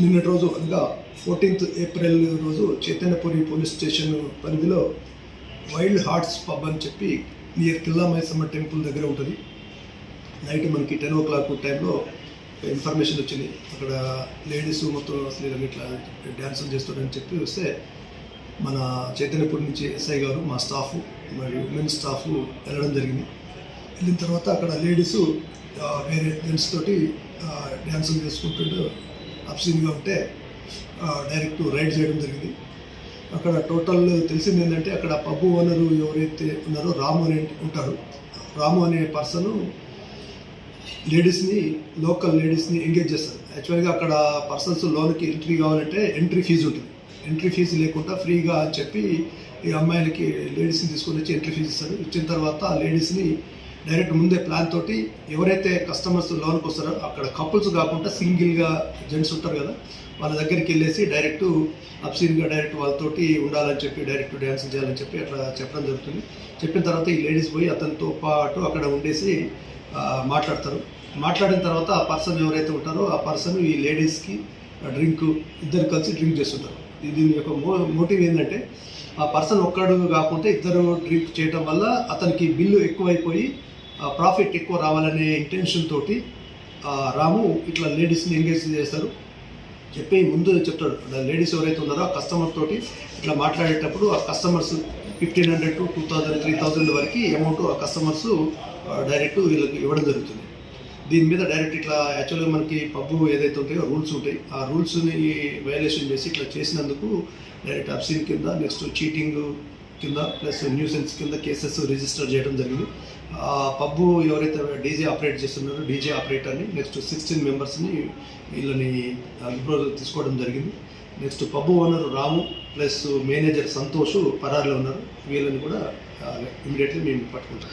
నిన్నటి రోజు అనగా ఫోర్టీన్త్ ఏప్రిల్ రోజు చైతన్యపురి పోలీస్ స్టేషన్ పరిధిలో వైల్డ్ హార్ట్స్ పబ్ అని చెప్పి నియర్ కిల్లా మైసమ్మ టెంపుల్ దగ్గర ఉంటుంది. నైట్ మనకి టెన్ ఓ క్లాక్ టైంలో ఇన్ఫర్మేషన్ వచ్చింది. అక్కడ లేడీస్ మొత్తం అసలు ఇట్లా డ్యాన్సులు చేస్తారని చెప్పి వస్తే మన చైతన్యపురి నుంచి ఎస్ఐ గారు మా స్టాఫ్ మరియు ఉమెన్ స్టాఫ్ వెళ్ళడం జరిగింది. వెళ్ళిన తర్వాత అక్కడ లేడీస్ వేరే జెంట్స్ తోటి డ్యాన్సులు చేసుకుంటుంటే అప్సీన్గా ఉంటే డైరెక్ట్ రైడ్ చేయడం జరిగింది. అక్కడ టోటల్ తెలిసింది ఏంటంటే అక్కడ పబ్బు ఓనరు ఎవరైతే ఉన్నారో రాము అనే ఉంటారు. రాము అనే పర్సన్ లేడీస్ని లోకల్ లేడీస్ని ఎంగేజ్ చేస్తారు. యాక్చువల్గా అక్కడ పర్సన్స్ లోన్కి ఎంట్రీ కావాలంటే ఎంట్రీ ఫీజు ఉంటుంది. ఎంట్రీ ఫీజు లేకుండా ఫ్రీగా చెప్పి ఈ అమ్మాయిలకి లేడీస్ని తీసుకొని వచ్చి ఎంట్రీ ఫీజు ఇస్తారు. ఇచ్చిన తర్వాత ఆ లేడీస్ని డైరెక్ట్ ముందే ప్లాన్ తోటి ఎవరైతే కస్టమర్స్ లోన్కి వస్తారో అక్కడ కపుల్స్ కాకుండా సింగిల్గా జెంట్స్ ఉంటారు కదా వాళ్ళ దగ్గరికి వెళ్ళేసి డైరెక్ట్ అప్సీన్గా డైరెక్ట్ వాళ్ళతోటి ఉండాలని చెప్పి డైరెక్ట్ డ్యాన్స్ చేయాలని చెప్పి అట్లా చెప్పడం జరుగుతుంది. చెప్పిన తర్వాత ఈ లేడీస్ పోయి అతనితో పాటు అక్కడ ఉండేసి మాట్లాడతారు. మాట్లాడిన తర్వాత ఆ పర్సన్ ఎవరైతే ఉంటారో ఆ పర్సన్ ఈ లేడీస్కి డ్రింక్ ఇద్దరు కలిసి డ్రింక్ చేస్తుంటారు. దీని యొక్క మో మోటివ్ ఏంటంటే ఆ పర్సన్ ఒక్కడు కాకుండా ఇద్దరు డ్రింక్ చేయడం వల్ల అతనికి బిల్లు ఎక్కువైపోయి ప్రాఫిట్ ఎక్కువ రావాలనే ఇంటెన్షన్ తోటి రాము ఇట్లా లేడీస్ని ఎంగేజ్ చేస్తారు. చెప్పి ముందు చెప్తాడు లేడీస్ ఎవరైతే ఉన్నారో ఆ కస్టమర్ తోటి ఇట్లా మాట్లాడేటప్పుడు ఆ customers fifteen hundred to two thousand three thousand వరకు అమౌంట్ ఆ కస్టమర్స్ డైరెక్ట్ వీళ్ళకి ఇవ్వడం జరుగుతుంది. దీని మీద డైరెక్ట్ ఇట్లా యాక్చువల్గా మనకి పబ్బు ఏదైతే ఉంటాయో రూల్స్ ఉంటాయి. ఆ రూల్స్ని వయలేషన్ చేసి ఇట్లా చేసినందుకు డైరెక్ట్ అబ్సిన్ కింద నెక్స్ట్ చీటింగ్ కింద ప్లస్ న్యూసెన్స్ కింద కేసెస్ రిజిస్టర్ చేయడం జరిగింది. ఆ పబ్బు ఎవరైతే డీజే ఆపరేట్ చేస్తున్నారో డీజే ఆపరేటర్ని నెక్స్ట్ సిక్స్టీన్ మెంబర్స్ని వీళ్ళని అదుపులో తీసుకోవడం జరిగింది. Next pub owner Ramu plus manager Santosh పరారులో ఉన్నారు. వీళ్ళని కూడా ఇమీడియట్లీ మేము పట్టుకుంటాం.